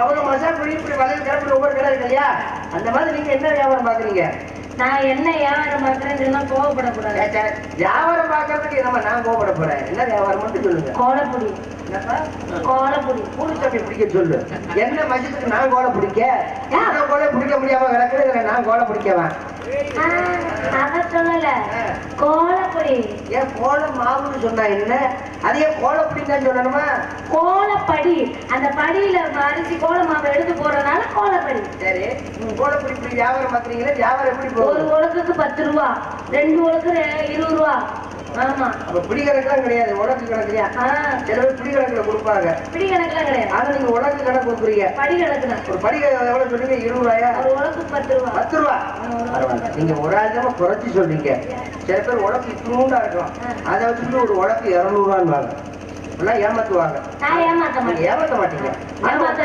அவங்க மசால் புளி இப்படி வளையல் கிளம்பி ஒவ்வொரு கடை இருக்கு இல்லையா? அந்த மாதிரி நீங்க என்ன வியாபாரம் பாக்குறீங்க நான் என்ன வியாபாரம் பார்க்கறேன்னு சொன்னா கோவப்படக்கூடாது. வியாபாரம் பாக்குறதுக்கு நம்ம நான் கோபப்பட போறேன். என்ன வியாபாரம் மட்டும் சொல்லுங்க. கோலப்பொடி. கோலப்பொடி. சப்பி பிடிக்க சொல்லு. என்ன மசத்துக்கு நான் கோலை பிடிக்க? என்ன கோலை பிடிக்க முடியாம கிடக்குது இதுல நான் கோலை பிடிக்கவன் அத சொல்லல. கோலப்பொடி ஏன் கோலை மாவுன்னு சொன்னா என்ன? அதையே கோலை பிடிக்கான்னு சொல்லணுமா? கோலப்படி அந்த படியில அரிசி கோல மாவை எடுத்து போறதுனால கோலப்படி சரி உங்க கோலை பிடி இப்படி வியாபாரம் பாக்குறீங்களா வியாபாரம் எப்படி ஒரு உலக்குக்கு பத்து ரூபா ரெண்டு ரெ- இருபது ரூபா. அப்ப பிடி கணக்குலாம் கிடையாது உலக்கு கணக்குலையா? சில பேர் பிடி கணக்குல கொடுப்பாங்க. பிடி கணக்குலாம் கிடையாது. ஆனா நீங்க உலக்கு கணக்கு கொடுக்குறீங்க. படி கணக்கு தான் ஒரு படி எவ்வளவு சொன்னீங்க இருபது ரூபாயா ஒரு உலக்கு பத்து ரூபா. பத்து ரூபா. பரவாயில்ல. நீங்க ஒரு ஆயிரமா குறைச்சி சொல்றீங்க. சில பேர் உலக்கு இத்தினூண்டா இருக்கும். அதை வச்சுட்டு ஒரு உலக்கு இருநூறுவான்னு வாங்க ஏமாத்துவாங்க. ஏமாத்த மாட்டீங்க. ஏமாத்த